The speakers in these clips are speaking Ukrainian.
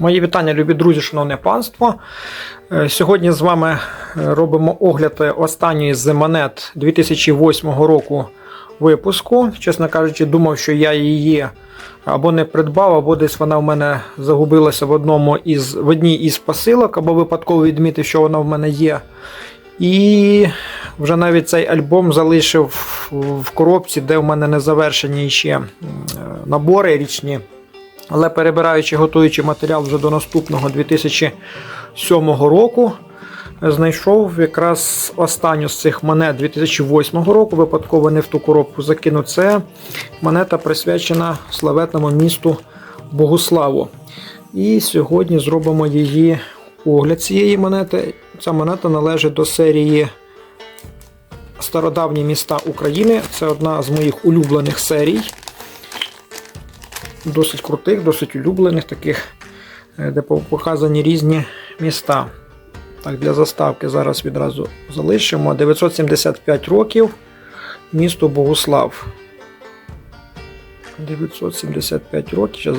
Мої вітання, любі друзі, шановне панство. Е, Сьогодні з вами е, робимо огляд останньої з монет 2008 року випуску. Чесно кажучи, думав, що я її або не придбав, або десь вона в мене загубилася в одному із в одній із посилок, або випадково відмітив, що вона в мене є. І вже навіть цей альбом залишив в коробці, де в мене не завершені ще е, набори річні. Але перебираючи, готуючи матеріал вже до наступного 2007 року, знайшов якраз останню з цих монет 2008 року. Випадково не в ту коробку закинув. Це монета присвячена славетному місту Богуславу. І сьогодні зробимо її огляд цієї монети. Ця монета належить до серії Стародавні міста України. Це одна з моїх улюблених серій досить крутих, досить улюблених, таких, е, де показані різні міста. Так, Для заставки зараз відразу залишимо. 975 років. Місто Богуслав. 975 років.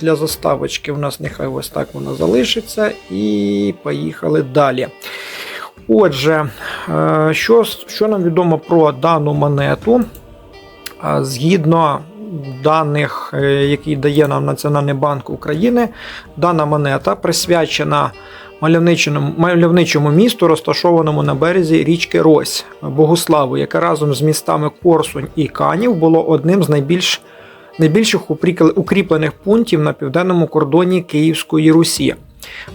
Для заставочки у нас нехай ось так вона залишиться. І поїхали далі. Отже, е, що, що нам відомо про дану монету? Згідно даних, е, які дає нам Національний банк України, дана монета присвячена мальовничому, місту, розташованому на березі річки Рось Богуславу, яке разом з містами Корсунь і Канів було одним з найбільш, найбільших укріплених пунктів на південному кордоні Київської Русі.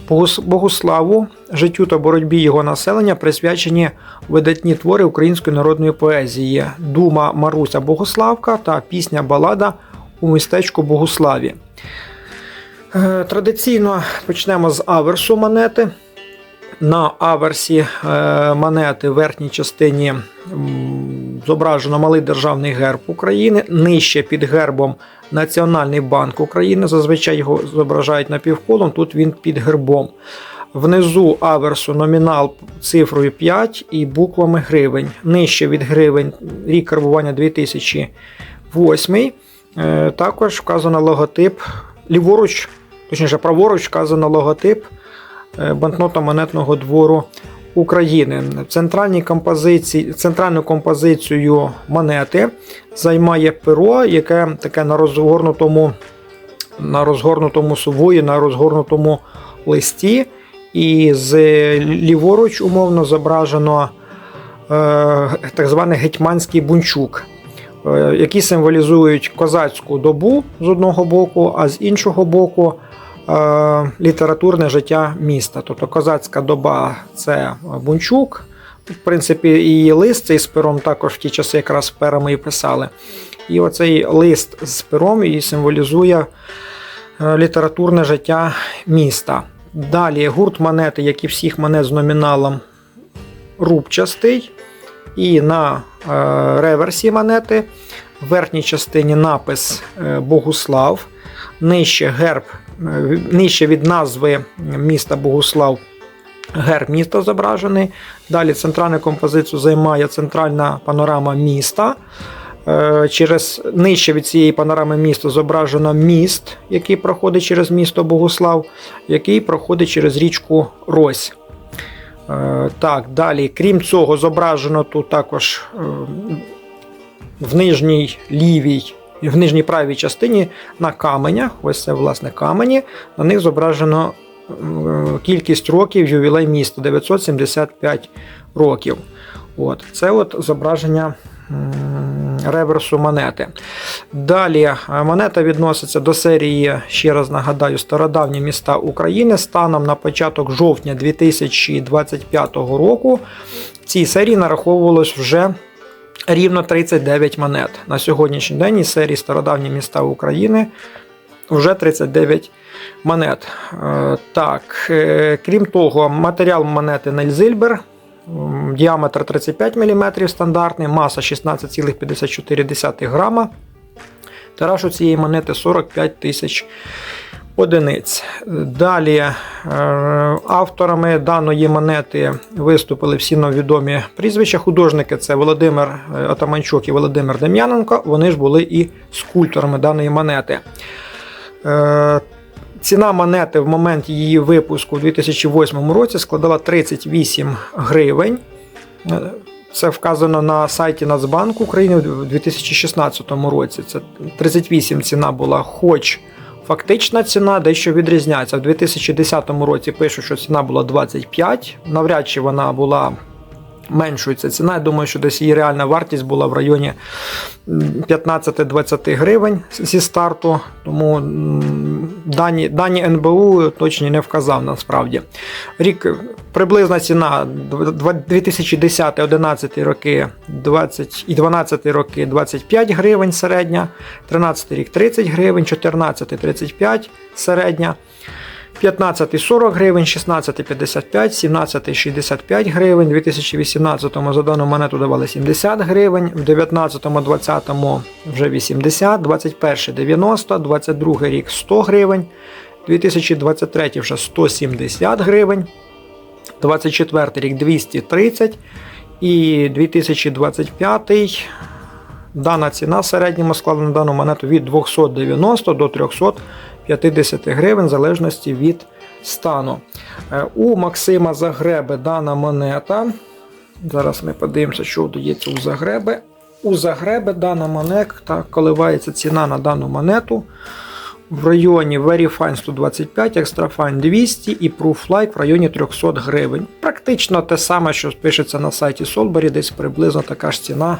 Богус- Богуславу, життю та боротьбі його населення присвячені видатні твори української народної поезії Дума Маруся Богославка та пісня Балада у містечку Богуславі. Е, Традиційно почнемо з аверсу монети. На аверсі е, монети в верхній частині зображено малий державний герб України. Нижче під гербом Національний банк України. Зазвичай його зображають напівколом, тут він під гербом. Внизу аверсу номінал цифрою 5 і буквами гривень. Нижче від гривень рік карбування 2008. Е, Також вказано логотип ліворуч, точніше, праворуч вказано логотип е, банкнота монетного двору України. Центральній композиції, центральну композицію монети займає перо, яке таке на розгорнутому, на розгорнутому сувої, на розгорнутому листі. І з ліворуч умовно зображено е, так званий гетьманський бунчук, е, які символізують козацьку добу з одного боку, а з іншого боку літературне життя міста. Тобто козацька доба це бунчук. В принципі, і лист цей з пером також в ті часи якраз перами і писали. І оцей лист з пером і символізує е, літературне життя міста. Далі гурт монети, як і всіх монет з номіналом рубчастий. І на е, реверсі монети в верхній частині напис е, Богуслав, нижче герб, е, нижче від назви міста Богуслав. Герб міста зображений. Далі центральну композицію займає центральна панорама міста. Е, Через нижче від цієї панорами міста зображено міст, який проходить через місто Богуслав, який проходить через річку Рось. Е, Так, далі, крім цього, зображено тут також е, в нижній лівій, в нижній правій частині на каменях, ось це власне камені, на них зображено е, кількість років ювілей міста 975 років. От, Це от зображення реверсу монети. Далі е, монета відноситься до серії, ще раз нагадаю, стародавні міста України. Станом на початок жовтня 2025 року в цій серії нараховувалось вже рівно 39 монет. На сьогоднішній день із серії Стародавні міста України вже 39 монет. Е, Так, е, крім того, матеріал монети Нельзильбер. Діаметр 35 мм стандартний, маса 16,54 грама. Тираж у цієї монети 45 тисяч одиниць. Далі е, авторами даної монети виступили всі нам відомі прізвища. Художники це Володимир е, Отаманчук і Володимир Дем'яненко. Вони ж були і скульпторами даної монети. Е, Ціна монети в момент її випуску у 2008 році складала 38 гривень. Це вказано на сайті Нацбанку України у 2016 році. Це 38 ціна була, хоч фактична ціна дещо відрізняється. В 2010 році пишуть, що ціна була 25. Навряд чи вона була меншою ціна. Я думаю, що десь її реальна вартість була в районі 15-20 гривень зі старту. Тому дані, дані НБУ точні не вказав насправді. Рік приблизна ціна 2010-11 роки 20 і 12 роки 25 гривень середня, 13 рік 30 гривень, 14 35 середня. 15 40 гривень, 16 55, 17 65 гривень, 2018 за дану монету давали 70 гривень, в 19 20 вже 80, 21 90, 22 рік 100 гривень, 2023 вже 170 гривень, 24 рік 230 і 2025 дана ціна в середньому склала на дану монету від 290 до 350 гривень в залежності від стану. Е, У Максима Загреби дана монета. Зараз ми подивимося, що вдається у Загреби. У Загреби дана монета коливається ціна на дану монету в районі Very Fine 125, Extra Fine 200 і Proof Like в районі 300 гривень. Практично те саме, що пишеться на сайті Solberry, десь приблизно така ж ціна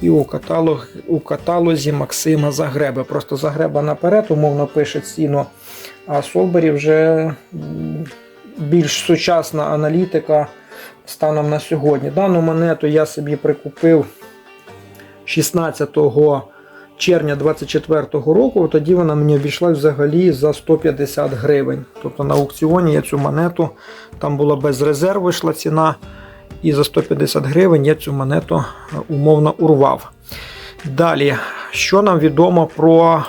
і у, каталог, у каталозі Максима Загреби. Просто Загреба наперед, умовно пише ціну, а Solberry вже більш сучасна аналітика станом на сьогодні. Дану монету я собі прикупив 16 червня 24 року, тоді вона мені обійшла взагалі за 150 гривень. Тобто на аукціоні я цю монету, там була без резерву йшла ціна, і за 150 гривень я цю монету е, умовно урвав. Далі, що нам відомо про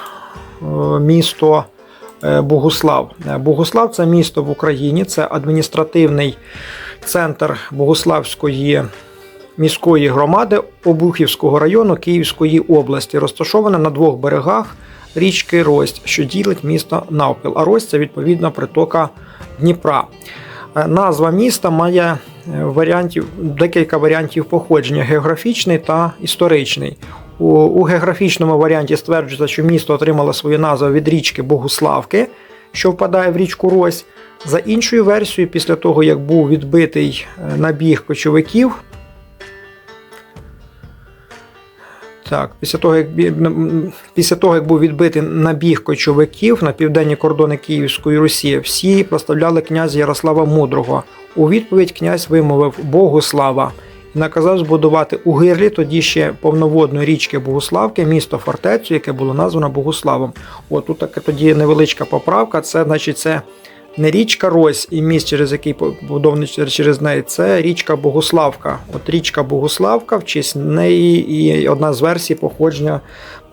е, місто е, Богуслав? Богуслав це місто в Україні, це адміністративний центр Богуславської міської громади Обухівського району Київської області, розташоване на двох берегах річки Рость, що ділить місто навпіл. А Рость це відповідно притока Дніпра. Е, Назва міста має е, варіантів, декілька варіантів походження географічний та історичний. У, у географічному варіанті стверджується, що місто отримало свою назву від річки Богуславки, що впадає в річку Рось. За іншою версією, після того, як був відбитий е, набіг кочовиків, Так, після того, як, після того, як був відбитий набіг кочовиків на південні кордони Київської Русі, всі проставляли князя Ярослава Мудрого. У відповідь князь вимовив Богуслава і наказав збудувати у гирлі тоді ще повноводної річки Богуславки місто фортецю, яке було названо Богуславом. От тут така тоді невеличка поправка. Це значить це не річка Рось і міст, через який побудований через- неї, це річка Богуславка. От річка Богуславка, в честь неї і одна з версій походження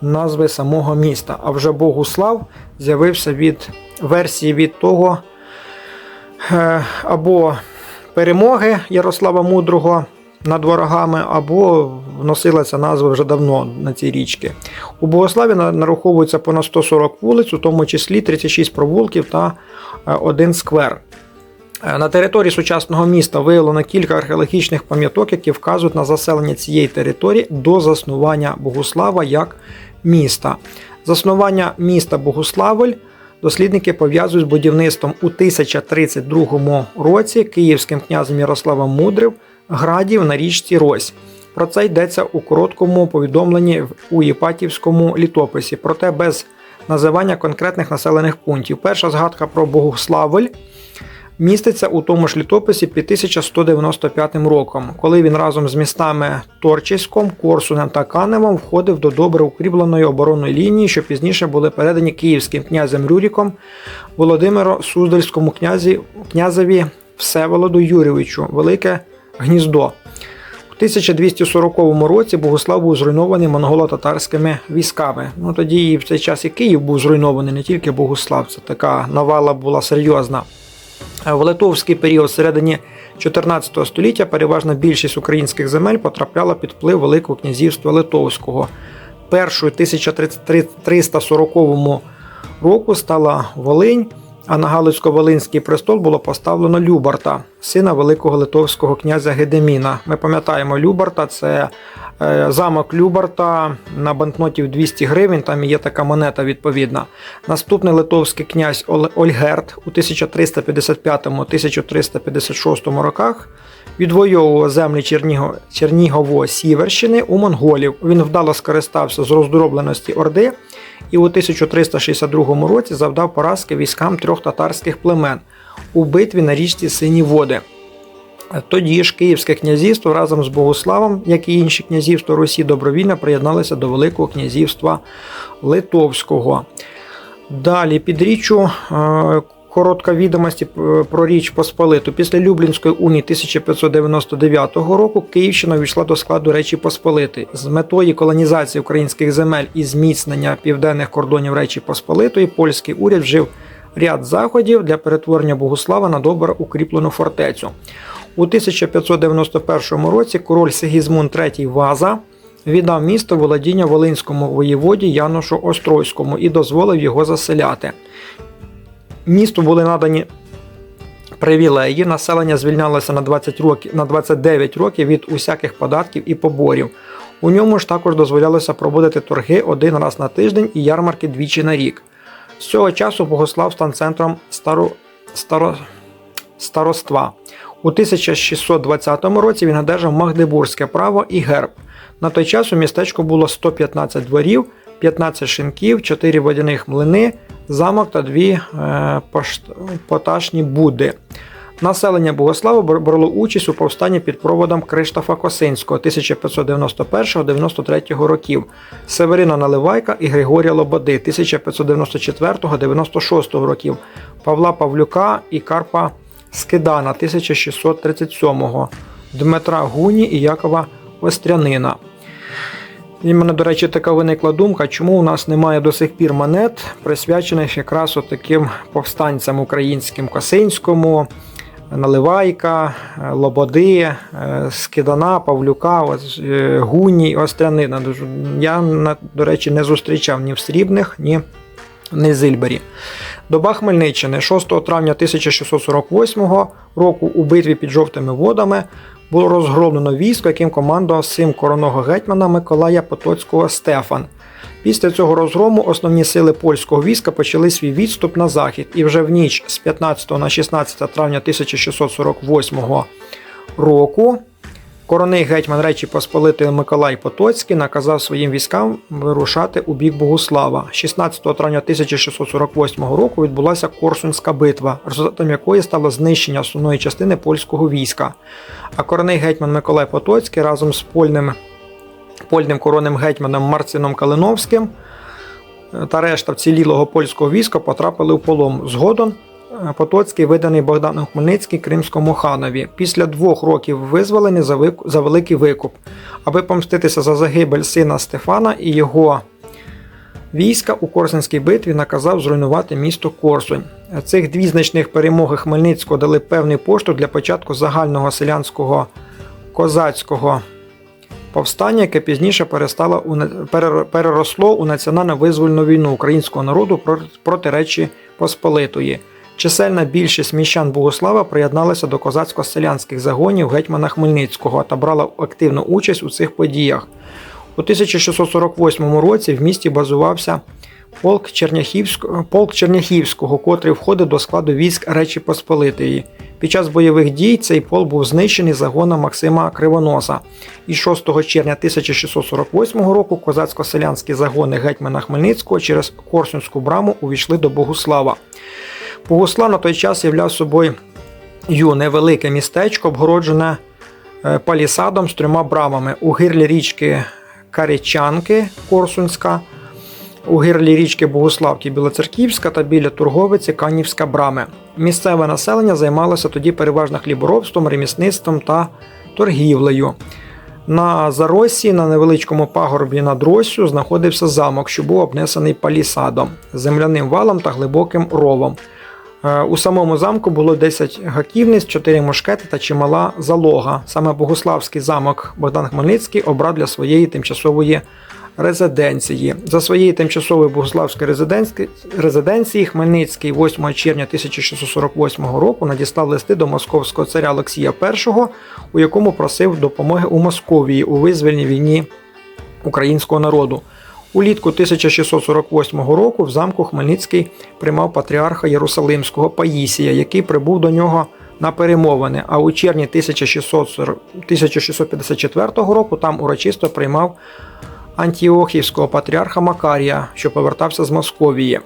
назви самого міста. А вже Богуслав з'явився від версії від того е, або перемоги Ярослава Мудрого над ворогами, або вносила ця назва вже давно на ці річки. У Богославі нараховується понад 140 вулиць, у тому числі 36 провулків та е, один сквер. Е, На території сучасного міста виявлено кілька археологічних пам'яток, які вказують на заселення цієї території до заснування Богуслава як міста. Заснування міста Богуславль дослідники пов'язують з будівництвом у 1032 році київським князем Ярославом Мудрим градів на річці Рось. Про це йдеться у короткому повідомленні у Єпатівському літописі, проте без називання конкретних населених пунктів. Перша згадка про Богуславль міститься у тому ж літописі під 1195 роком, коли він разом з містами Торчиськом, Корсунем та Каневом входив до добре укріпленої оборонної лінії, що пізніше були передані київським князем Рюріком Володимиру Суздальському князі, князеві Всеволоду Юрійовичу Велике Гніздо. У 1240 році Богослав був зруйнований монголо-татарськими військами. Ну тоді в цей час і Київ був зруйнований, не тільки Богослав. Це така навала була серйозна. В литовський період всередині 14 століття переважна більшість українських земель потрапляла під вплив Великого князівства Литовського. Першою 1340 року стала Волинь, а на Галицько-Волинський престол було поставлено Любарта, сина великого литовського князя Гедеміна. Ми пам'ятаємо Любарта, це е, замок Любарта на банкноті в 200 гривень, там є така монета відповідна. Наступний литовський князь Ол- Ольгерт у 1355-1356 роках відвоював землі Черніго, Чернігово-Сіверщини у монголів. Він вдало скористався з роздробленості Орди і у 1362 році завдав поразки військам трьох татарських племен у битві на річці Сині Води. Тоді ж Київське князівство разом з Богославом, як і інші князівства Русі, добровільно приєдналися до Великого князівства Литовського. Далі під річчю е, коротка відомості е, про Річ Посполиту. Після Люблінської унії 1599 року Київщина увійшла до складу Речі Посполитої. З метою колонізації українських земель і зміцнення південних кордонів Речі Посполитої польський уряд вжив ряд заходів для перетворення Богослава на добре укріплену фортецю. У 1591 році король Сигізмунд III Ваза віддав місто володіння волинському воєводі Янушу Острозькому і дозволив його заселяти. Місту були надані привілеї, населення звільнялося на 20 років на 29 років від усяких податків і поборів. У ньому ж також дозволялося проводити торги один раз на тиждень і ярмарки двічі на рік. З цього часу Богослав став центром старо, старо, староства. У 1620 році він одержав Магдебурзьке право і герб. На той час у містечку було 115 дворів, 15 шинків, 4 водяних млини, замок та дві е, поташні буди. Населення Богослава брало участь у повстанні під проводом Криштофа Косинського 1591-93 років, Северина Наливайка і Григорія Лободи 1594-96 років, Павла Павлюка і Карпа Скидана 1637, Дмитра Гуні і Якова Острянина. І мене, до речі, така виникла думка, чому у нас немає до сих пір монет, присвячених якраз таким повстанцям українським Косинському, Наливайка, е, Лободи, е, Скидана, Павлюка, е, Гуні, Острянина. Я, до речі, не зустрічав ні в Срібних, ні в Зильбері. Доба Хмельниччини 6 травня 1648 року у битві під жовтими водами було розгромлено військо, яким командував син короного гетьмана Миколая Потоцького Стефан. Після цього розгрому основні сили польського війська почали свій відступ на захід, і вже в ніч з 15 на 16 травня 1648 року Короний гетьман Речі Посполитої Миколай Потоцький наказав своїм військам вирушати у бік Богуслава. 16 травня 1648 року відбулася Корсунська битва, результатом якої стало знищення основної частини польського війська. А короний гетьман Миколай Потоцький разом з польним, польним коронним гетьманом Марцином Калиновським е, та решта вцілілого польського війська потрапили в полон. Згодом Потоцький виданий Богданом Хмельницький Кримському ханові. Після двох років визволений за, великий викуп, аби помститися за загибель сина Стефана і його війська у Корсунській битві наказав зруйнувати місто Корсунь. Цих дві значних перемоги Хмельницького дали певний поштовх для початку загального селянського козацького повстання, яке пізніше перестало у переросло у національно-визвольну війну українського народу проти Речі Посполитої. Чисельна більшість міщан Богослава приєдналася до козацько-селянських загонів гетьмана Хмельницького та брала активну участь у цих подіях. У 1648 році в місті базувався полк, Черняхівського, полк Черняхівського, котрий входив до складу військ Речі Посполитої. Під час бойових дій цей полк був знищений загоном Максима Кривоноса. І 6 червня 1648 року козацько-селянські загони гетьмана Хмельницького через Корсунську браму увійшли до Богуслава. Богуслав на той час являв собою невелике містечко, обгороджене е, палісадом з трьома брамами у гирлі річки Каричанки Корсунська, у гирлі річки Богославки Білоцерківська та біля Турговиці Канівська брами. Місцеве населення займалося тоді переважно хліборобством, ремісництвом та торгівлею. На заросі на невеличкому пагорбі над Росю знаходився замок, що був обнесений палісадом, земляним валом та глибоким ровом. Е, У самому замку було 10 гаківниць, 4 мушкети та чимала залога. Саме Богославський замок Богдан Хмельницький обрав для своєї тимчасової резиденції. За своєї тимчасової богославської резиденції, резиденції Хмельницький 8 червня 1648 року надіслав листи до московського царя Олексія І, у якому просив допомоги у Московії у визвольній війні українського народу. Улітку 1648 року в замку Хмельницький приймав патріарха Єрусалимського Паїсія, який прибув до нього на перемовини. А у червні 1654 року там урочисто приймав антіохівського патріарха Макарія, що повертався з Московії.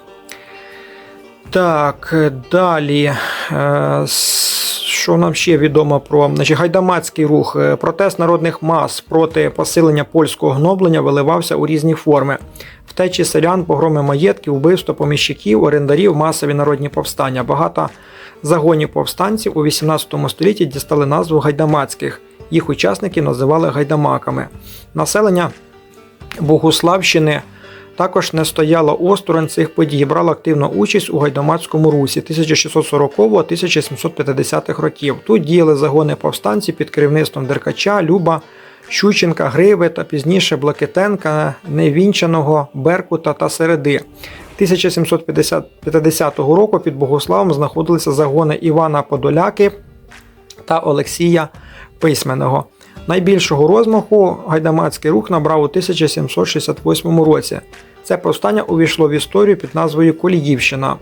Так, далі. е, Що нам ще відомо про значить, гайдамацький рух? Е, Протест народних мас проти посилення польського гноблення виливався у різні форми. Втечі селян, погроми маєтків, вбивство поміщиків, орендарів, масові народні повстання. Багато загонів повстанців у 18 столітті дістали назву гайдамацьких. Їх учасники називали гайдамаками. Населення Богуславщини також не стояло осторонь цих подій, брало активну участь у гайдамацькому русі 1640-1750 років. Тут діяли загони повстанців під керівництвом Деркача, Люба, Щученка, Гриви та пізніше Блакитенка, Невінчаного, Беркута та Середи. 1750 року під Богославом знаходилися загони Івана Подоляки та Олексія Письменного. Найбільшого розмаху гайдамацький рух набрав у 1768 році. Це повстання увійшло в історію під назвою Коліївщина.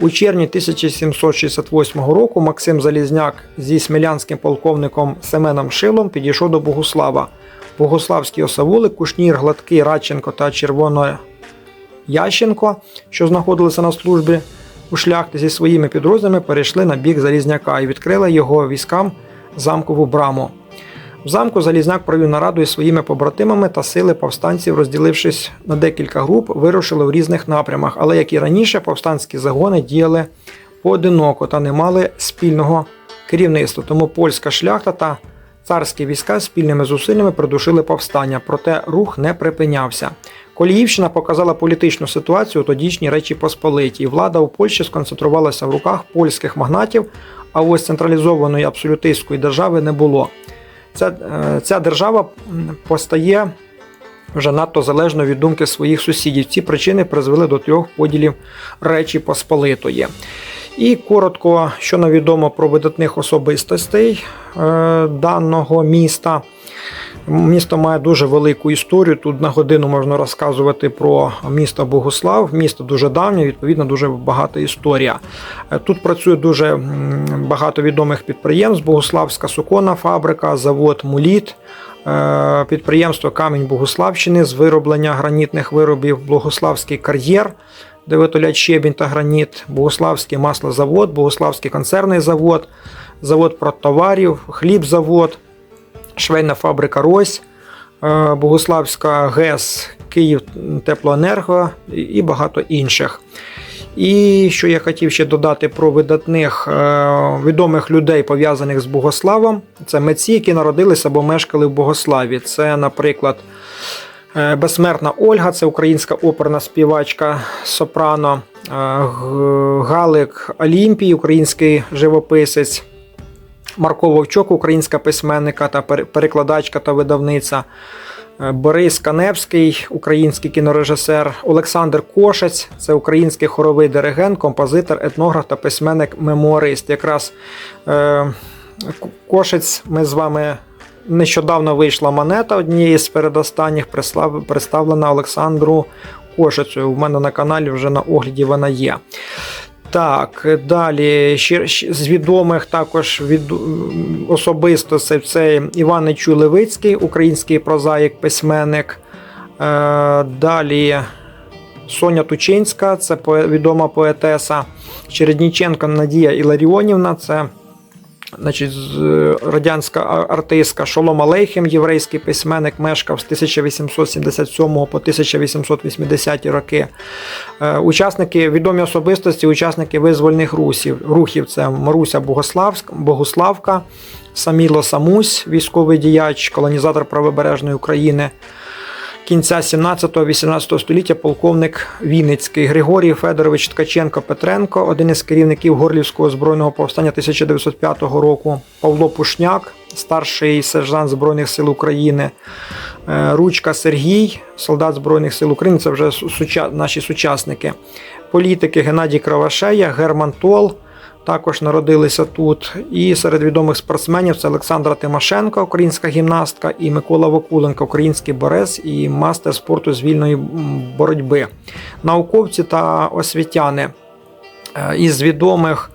У червні 1768 року Максим Залізняк зі смілянським полковником Семеном Шилом підійшов до Богуслава. Богославський осавули, Кушнір, Гладкий, Радченко та Червоно Ященко, що знаходилися на службі у шляхті зі своїми підрозділами, перейшли на бік Залізняка і відкрили його військам замкову браму. В замку Залізняк провів нараду із своїми побратимами та сили повстанців, розділившись на декілька груп, вирушили в різних напрямах, але як і раніше, повстанські загони діяли поодиноко та не мали спільного керівництва. Тому польська шляхта та царські війська спільними зусиллями придушили повстання, проте рух не припинявся. Коліївщина показала політичну ситуацію у тодішній Речі Посполитій. Влада у Польщі сконцентрувалася в руках польських магнатів, а ось централізованої абсолютистської держави не було. Ця, е, ця держава постає вже надто залежно від думки своїх сусідів. Ці причини призвели до трьох поділів Речі Посполитої. І коротко, що нам відомо про видатних особистостей е, даного міста. Місто має дуже велику історію. Тут на годину можна розказувати про місто Богослав. Місто дуже давнє, відповідно, дуже багата історія. Е, Тут працює дуже багато відомих підприємств: Богославська суконна фабрика, завод Муліт, е, підприємство Камінь Богославщини з вироблення гранітних виробів, Богославський кар'єр. Де виготовляють щебінь та граніт, Богославський маслозавод, Богославський концерний завод, завод продтоварів, хлібзавод, швейна фабрика Рось, е, Богославська ГЕС, Київ Теплоенерго і- багато інших. І що я хотів ще додати про видатних е, відомих людей, пов'язаних з Богославом, це митці, які народилися або мешкали в Богославі. Це, наприклад, е, безсмертна Ольга, це українська оперна співачка Сопрано, Галик Олімпій, український живописець. Марко Вовчок, українська письменника та перекладачка та видавниця. Е, Борис Каневський, український кінорежисер, Олександр Кошець, це український хоровий диригент, композитор, етнограф та письменник-мемуарист. Якраз е, Кошець ми з вами нещодавно вийшла монета однієї з передостанніх, представлена Олександру Кошецю. У мене на каналі вже на огляді вона є. Так, далі ще з відомих також від особисто це, це Іван Нечуй Левицький, український прозаїк, письменник. Е, далі Соня Тучинська, це відома поетеса. Чередніченко Надія Іларіонівна, це значить, е, радянська артистка Шолом Алейхем, єврейський письменник, мешкав з 1877 по 1880 роки. Е, Учасники, відомі особистості, учасники визвольних русів, рухів це Маруся Богославка, Саміло Самусь, військовий діяч, колонізатор правобережної України. Кінця 17-18 століття полковник Вінницький Григорій Федорович Ткаченко Петренко, один із керівників Горлівського збройного повстання 1905 року, Павло Пушняк, старший сержант Збройних сил України, е, Ручка Сергій, солдат Збройних сил України, це вже суча- наші сучасники. Політики Геннадій Кравашея, Герман Тол, також народилися тут. І серед відомих спортсменів це Олександра Тимошенко, українська гімнастка, і Микола Вакуленко, український борець і мастер спорту з вільної боротьби. Науковці та освітяни Е, із відомих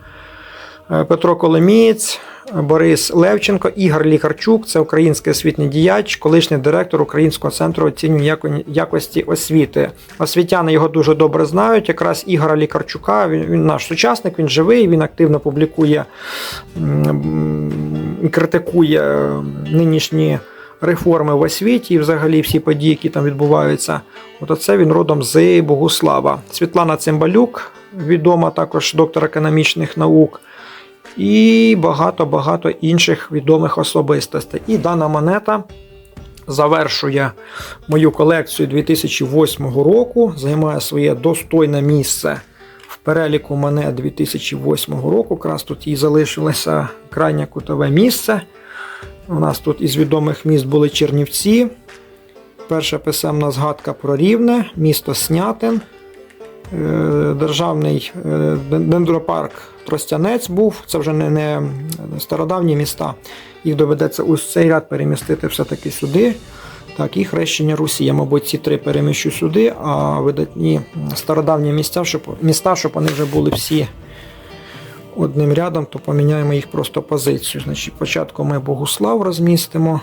е, Петро Коломієць, Борис Левченко, Ігор Лікарчук, це український освітній діяч, колишній директор Українського центру оцінювання яко- якості освіти. Освітяни його дуже добре знають. Якраз Ігора Лікарчука, він, він наш сучасник, він живий, він активно публікує і критикує нинішні реформи в освіті і взагалі всі події, які там відбуваються. От оце він родом з Богуслава. Світлана Цимбалюк, відома також доктор економічних наук, і багато-багато інших відомих особистостей. І дана монета завершує мою колекцію 2008 року, займає своє достойне місце переліку монет 2008 року. Якраз тут їй залишилося крайнє кутове місце. У нас тут із відомих міст були Чернівці. Перша писемна згадка про Рівне, місто Снятин, е, державний е, дендропарк Тростянець був. Це вже не, не стародавні міста. Їх доведеться ось цей ряд перемістити все-таки сюди. Так, і хрещення Русі. Я, мабуть, ці три переміщу сюди, а видатні стародавні місця, щоб, міста, щоб вони вже були всі одним рядом, то поміняємо їх просто позицію. Значить, спочатку ми Богуслав розмістимо.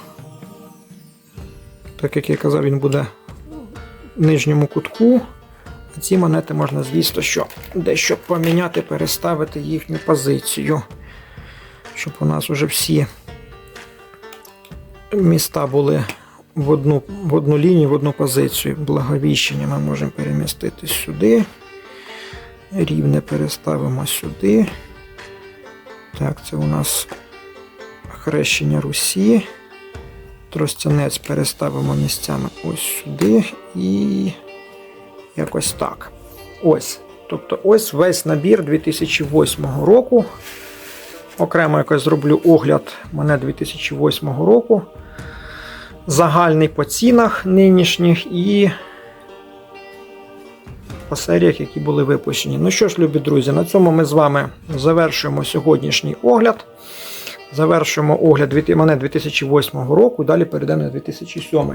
Так як я казав, він буде в нижньому кутку. Ці монети можна, звісно, що дещо поміняти, переставити їхню позицію. Щоб у нас вже всі міста були в одну, в одну лінію, в одну позицію. Благовіщення ми можемо перемістити сюди. Рівне переставимо сюди. Так, це у нас хрещення Русі. Тростянець переставимо місцями ось сюди і якось так. Ось. Тобто ось весь набір 2008 року. Окремо якось зроблю огляд мене 2008 року. Загальний по цінах нинішніх і по серіях, які були випущені. Ну що ж, любі друзі, на цьому ми з вами завершуємо сьогоднішній огляд. Завершуємо огляд мене 2008 року, далі перейдемо на 2007.